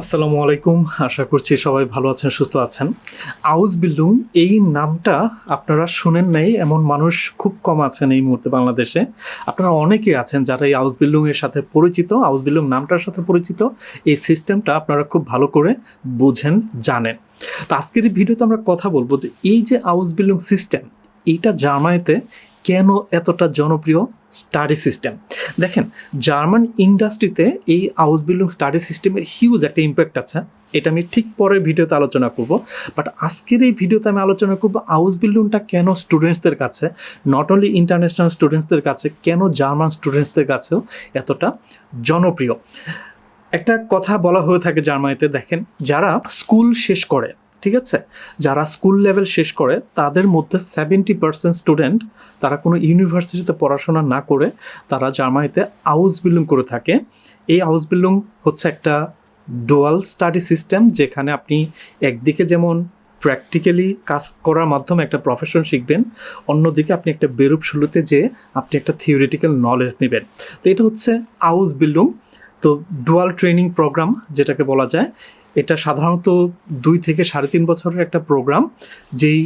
আসসালামু আলাইকুম। আশা করছি সবাই ভালো আছেন, সুস্থ আছেন। আউস বিল্ডুং এই নামটা আপনারা শুনেন নাই, এমন মানুষ খুব কম আছেন এই মুহূর্তে বাংলাদেশে। আপনারা অনেকে আছেন যারা এই আউস বিল্ডুং এর সাথে পরিচিত আউস বিল্ডুং নামটার সাথে পরিচিত। এই সিস্টেমটা আপনারা খুব ভালো করে বুঝেন, জানেন। তো আজকের এই ভিডিওতে আমরা কথা বলব যে এই যে আউস বিল্ডুং সিস্টেম, এইটা জার্মানিতে কেন এতটা জনপ্রিয়? Study system. দেখেন, জার্মান ইন্ডাস্ট্রিতে এই হাউস বিল্ডিং স্টাডি সিস্টেমের হিউজ একটা ইম্প্যাক্ট আছে। এটা আমি ঠিক পরের ভিডিওতে আলোচনা করব। বাট আজকের এই ভিডিওতে আমি আলোচনা করব হাউস বিল্ডিংটা কেন স্টুডেন্টসদের কাছে নট অনলি ইন্টারন্যাশনাল স্টুডেন্টসদের কাছে, কেন জার্মান স্টুডেন্টসদের কাছেও এতটা জনপ্রিয়? একটা কথা বলা হয়ে থাকে জার্মানিতে, দেখেন, যারা স্কুল শেষ করে ঠিক আছে? যারা স্কুল লেভেল শেষ করে, তাদের মধ্যে সেভেন্টি পার্সেন্ট স্টুডেন্ট তারা কোনো ইউনিভার্সিটিতে পড়াশোনা না করে, তারা জার্মানিতে হাউস বিল্ডিং করে থাকে। এই হাউস বিল্ডিং হচ্ছে একটা ডুয়াল স্টাডি সিস্টেম যেখানে আপনি একদিকে যেমন প্র্যাকটিক্যালি কাজ করার মাধ্যমে একটা প্রফেশন শিখবেন, অন্যদিকে আপনি একটা বেরূপ শুরুতে যে আপনি একটা থিওরিটিক্যাল নলেজ নেবেন। তো এটা হচ্ছে হাউস বিল্ডিং তো ডুয়াল ট্রেনিং প্রোগ্রাম যেটাকে বলা যায়। এটা সাধারণত দুই থেকে সাড়ে তিন বছরের একটা প্রোগ্রাম যেই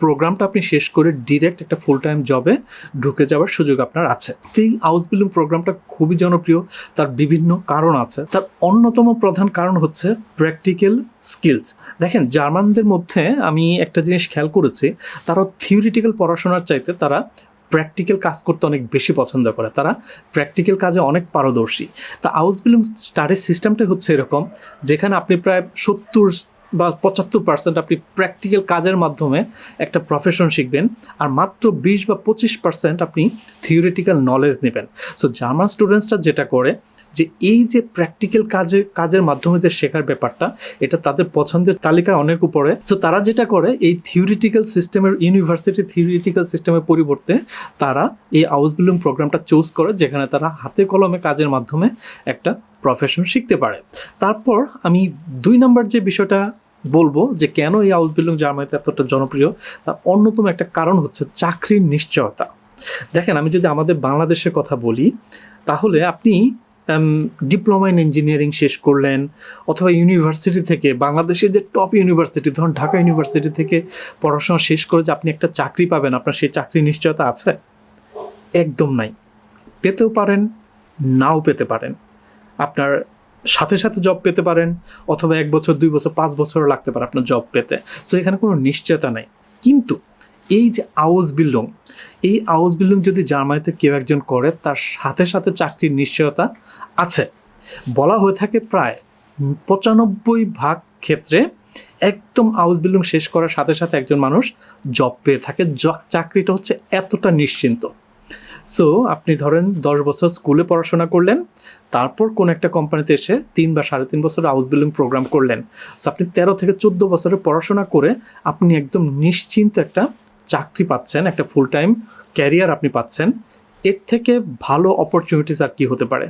প্রোগ্রামটা আপনি শেষ করে ডিরেক্ট একটা ফুল টাইম জবে ঢুকে যাওয়ার সুযোগ আপনার আছে। এই হাউস বিল্ডিং প্রোগ্রামটা খুবই জনপ্রিয়, তার বিভিন্ন কারণ আছে। তার অন্যতম প্রধান কারণ হচ্ছে প্র্যাকটিক্যাল স্কিলস দেখেন, জার্মানদের মধ্যে আমি একটা জিনিস খেয়াল করেছি, তারা থিওরিটিক্যাল পড়াশোনার চাইতে তারা প্র্যাকটিক্যাল কাজ করতে অনেক বেশি পছন্দ করে। তারা প্র্যাকটিক্যাল কাজে অনেক পারদর্শী। তা আউস বিলিং স্টাডি সিস্টেমটা হচ্ছে এরকম, যেখানে আপনি প্রায় সত্তর বা পঁচাত্তর পার্সেন্ট আপনি প্র্যাকটিক্যাল কাজের মাধ্যমে একটা প্রফেশন শিখবেন আর মাত্র বিশ বা পঁচিশ পার্সেন্ট আপনি থিওরিটিক্যাল নলেজ নেবেন। সো জার্মান স্টুডেন্টসরা যেটা করে যে এই যে প্র্যাকটিক্যাল কাজে, কাজের মাধ্যমে যে শেখার ব্যাপারটা, এটা তাদের পছন্দের তালিকায় অনেক উপরে। সো তারা যেটা করে, এই থিওরিটিক্যাল সিস্টেমের ইউনিভার্সিটি থিওরিটিক্যাল সিস্টেমের পরিবর্তে তারা এই আউস বিল্ডিং প্রোগ্রামটা চুজ করে, যেখানে তারা হাতে কলমে কাজের মাধ্যমে একটা প্রফেশন শিখতে পারে। তারপর আমি দুই নম্বর যে বিষয়টা বলব, যে কেন এই হাউস বিল্ডিং জার্মানিতে এতটা জনপ্রিয়, তার অন্যতম একটা কারণ হচ্ছে চাকরির নিশ্চয়তা। দেখেন, আমি যদি আমাদের বাংলাদেশের কথা বলি, তাহলে আপনি ডিপ্লোমা ইন ইঞ্জিনিয়ারিং শেষ করলেন, অথবা ইউনিভার্সিটি থেকে, বাংলাদেশের যে টপ ইউনিভার্সিটি ধরুন ঢাকা ইউনিভার্সিটি থেকে পড়াশোনা শেষ করে যে আপনি একটা চাকরি পাবেন, আপনার সেই চাকরি নিশ্চয়তা আছে? একদম নাই। পেতেও পারেন, নাও পেতে পারেন। আপনার সাথে সাথে জব পেতে পারেন, অথবা এক বছর, দুই বছর, পাঁচ বছরও লাগতে পারে আপনার জব পেতে। সো এখানে কোনো নিশ্চয়তা নাই। কিন্তু এই যে আউস বিল্ডিং, এই আউস বিল্ডিং যদি জার্মানিতে কেউ একজন করে, তার সাথে সাথে চাকরির নিশ্চয়তা আছে। বলা হয়ে থাকে প্রায় পঁচানব্বই ভাগ ক্ষেত্রে একদম হাউস বিল্ডিং শেষ করার সাথে সাথে একজন মানুষ জব পেয়ে থাকে। চাকরিটা হচ্ছে এতটা নিশ্চিন্ত। সো আপনি ধরেন দশ বছর স্কুলে পড়াশোনা করলেন, তারপর কোন একটা কোম্পানিতে এসে তিন বা সাড়ে তিন বছর হাউস বিল্ডিং প্রোগ্রাম করলেন। সো আপনি তেরো থেকে চোদ্দ বছরের পড়াশোনা করে আপনি একদম নিশ্চিন্ত একটা চাকরি পাচ্ছেন, একটা ফুল টাইম ক্যারিয়ার আপনি পাচ্ছেন, এর থেকে ভালো অপরচুনিটিস আর কি হতে পারে?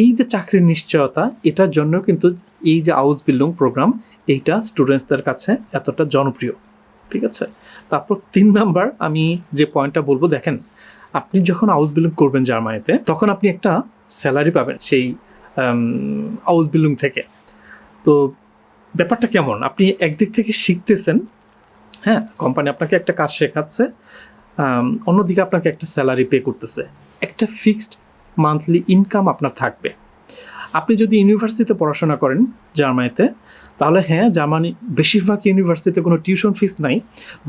এই যে চাকরির নিশ্চয়তা, এটার জন্য কিন্তু এই যে হাউস বিল্ডিং প্রোগ্রাম এইটা স্টুডেন্টসদের কাছে এতটা জনপ্রিয়, ঠিক আছে? তারপর তিন নাম্বার আমি যে পয়েন্টটা বলব, দেখেন, আপনি যখন হাউস বিল্ডিং করবেন জার্মানিতে, তখন আপনি একটা স্যালারি পাবেন সেই হাউস বিল্ডিং থেকে। তো ব্যাপারটা কেমন? আপনি একদিক থেকে শিখতেছেন হ্যাঁ কোম্পানি আপনাকে একটা কাজ শেখাচ্ছে অন্যদিকে আপনাকে একটা স্যালারি পে করতেছে। একটা ফিক্সড মান্থলি ইনকাম আপনার থাকবে। আপনি যদি ইউনিভার্সিটিতে পড়াশোনা করেন জার্মানিতে, তাহলে হ্যাঁ জার্মানি বেশিরভাগ ইউনিভার্সিটিতে কোনো টিউশন ফিস নাই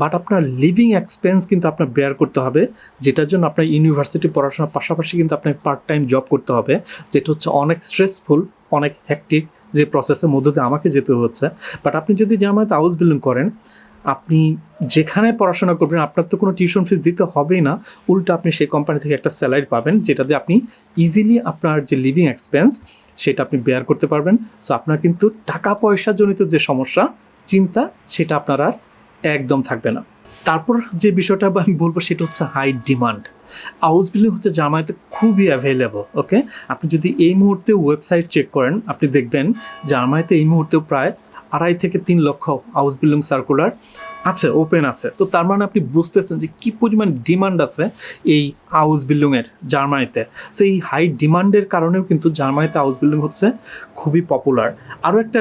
বাট আপনার লিভিং এক্সপেন্স কিন্তু আপনার বেয়ার করতে হবে, যেটার জন্য আপনার ইউনিভার্সিটি পড়াশোনার পাশাপাশি কিন্তু আপনাকে পার্ট টাইম জব করতে হবে, যেটা হচ্ছে অনেক স্ট্রেসফুল অনেক হ্যাকটিক যে প্রসেসের মধ্য দিয়ে আমাকে যেতে হচ্ছে। বাট আপনি যদি জার্মানিতে হাউস বিল্ডিং করেন আপনি যেখানে পড়াশোনা করবেন, আপনার তো কোনো টিউশন ফিস দিতে হবেই না। উল্টো আপনি সেই কোম্পানি থেকে একটা স্যালারি পাবেন, যেটা দিয়ে আপনি ইজিলি আপনার যে লিভিং এক্সপেন্স সেটা আপনি বেয়ার করতে পারবেন। সো আপনার কিন্তু টাকা পয়সা জনিত যে সমস্যা, চিন্তা, সেটা আপনার আর একদম থাকবে না। তারপর যে বিষয়টা আমি বলব, সেটা হচ্ছে হাই ডিমান্ড হাউস বিল্ডিং হচ্ছে জামায়াতে খুবই অ্যাভেলেবল ওকে আপনি যদি এই মুহূর্তে ওয়েবসাইট চেক করেন, আপনি দেখবেন জার্মানিতে এই মুহূর্তেও প্রায় আড়াই থেকে তিন লক্ষ হাউস বিল্ডিং সার্কুলার আছে ওপেন আছে। তো তার মানে আপনি বুঝতেছেন যে কি পরিমাণ ডিমান্ড আছে এই হাউস বিল্ডিং এর জার্মানিতে সো এই হাই ডিমান্ডের কারণেও কিন্তু জার্মানিতে হাউস বিল্ডিং হচ্ছে খুবই পপুলার আরও একটা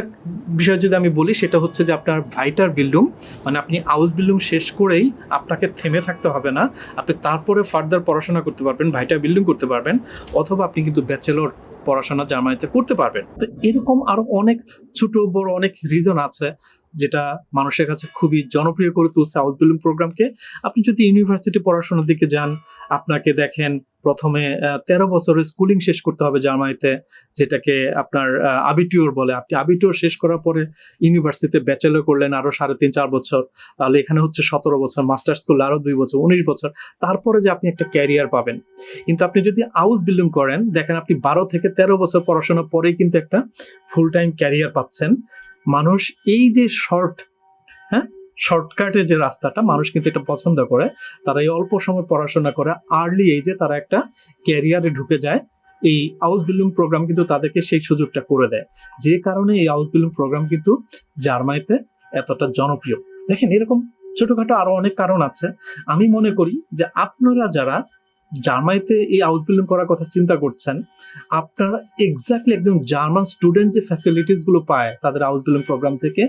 বিষয় যদি আমি বলি, সেটা হচ্ছে যে আপনার ভাইটার বিল্ডিং মানে আপনি হাউস বিল্ডিং শেষ করেই আপনাকে থেমে থাকতে হবে না। আপনি তারপরে ফার্দার পড়াশোনা করতে পারবেন ভাইটার বিল্ডিং করতে পারবেন, অথবা আপনি কিন্তু ব্যাচেলর পড়াশোনা জার্মানিতে করতে পারবেন। তো এরকম আরও অনেক ছোট বড় অনেক রিজন আছে। যেটা মানুষের কাছে খুবই জনপ্রিয় করে তুলছে হাউস বিল্ডিং প্রোগ্রামকে আপনি যদি ইউনিভার্সিটি পড়াশোনার দিকে যান, আপনাকে দেখেন প্রথমে তেরো বছরের স্কুলিং শেষ করতে হবে জার্মানিতে, যেটাকে আপনার আবিটিওর বলে। আপনি আবিটিওর শেষ করার পরে ইউনিভার্সিটিতে ব্যাচেলর করলেন আরও সাড়ে তিন, চার বছর। তাহলে এখানে হচ্ছে সতেরো বছর মাস্টার্স করলে আরও দুই বছর, উনিশ বছর। তারপরে যে আপনি একটা ক্যারিয়ার পাবেন। কিন্তু আপনি যদি হাউস বিল্ডিং করেন, দেখেন আপনি বারো থেকে তেরো বছর পড়াশোনার পরেই কিন্তু একটা ফুল টাইম ক্যারিয়ার পাচ্ছেন। মানুষ এই যে শর্ট হ্যাঁ? শর্টকাটের যে রাস্তাটা মানুষ কিন্তু এটা পছন্দ করে, তারা এই অল্প সময় পড়াশোনা করে আর্লি এজে তারা একটা ক্যারিয়ারে ঢুকে যায়। এই হাউস বিল্ডিং প্রোগ্রাম কিন্তু তাদেরকে সেই সুযোগটা করে দেয়। যে কারণে এই হাউস বিল্ডিং প্রোগ্রাম কিন্তু জার্মানিতে এতটা জনপ্রিয়। দেখেন এরকম ছোটখাটো আরও অনেক কারণ আছে। আমি মনে করি যে আপনারা যারা জার্মানিতে এই হাউস বিল্ডিং করার কথা চিন্তা করছেন, আপনারা এক্স্যাক্টলি একদম জার্মান স্টুডেন্ট যে ফ্যাসিলিটিসগুলো পায় তাদের হাউস বিল্ডিং প্রোগ্রাম থেকে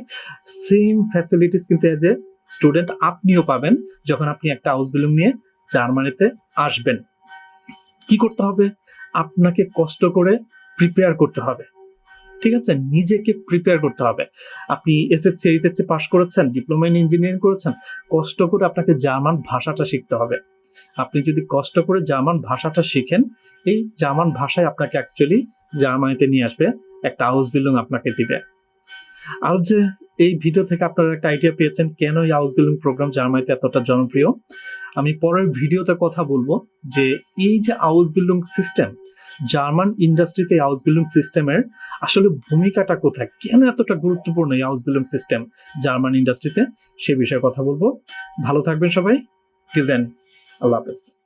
সেম ফ্যাসিলিটিস কিন্তু এজ এ স্টুডেন্ট আপনিও পাবেন যখন আপনি একটা হাউস বিল্ডিং নিয়ে জার্মানিতে আসবেন। কি করতে হবে? আপনাকে কষ্ট করে প্রিপেয়ার করতে হবে। ঠিক আছে? নিজেকে প্রিপেয়ার করতে হবে। আপনি এসএসসি এইচএসসি পাস করেছেন ডিপ্লোমা ইন ইঞ্জিনিয়ারিং করেছেন, কষ্ট করে আপনাকে জার্মান ভাষাটা শিখতে হবে। আপনি যদি কষ্ট করে জার্মান ভাষাটা শিখেন, এই জার্মান ভাষায় আপনাকে অ্যাকচুয়ালি জার্মানিতে নিয়ে আসবে, একটা হাউস বিল্ডিং আপনাকে দিবে। আর যে এই ভিডিও থেকে আপনারা একটা আইডিয়া পেয়েছেন, কেন এই হাউস বিল্ডিং প্রোগ্রাম জার্মানিতে এতটা জনপ্রিয়? আমি পরের ভিডিওতে কথা বলব যে এই যে হাউস বিল্ডিং সিস্টেম জার্মান ইন্ডাস্ট্রিতে হাউস বিল্ডিং সিস্টেমের আসলে ভূমিকাটা কোথায়? কেন এতটা গুরুত্বপূর্ণ এই হাউস বিল্ডিং সিস্টেম জার্মান ইন্ডাস্ট্রিতে সে বিষয়ে কথা বলব। ভালো থাকবেন সবাই। টিল দেন আল্লাহ হাফেজ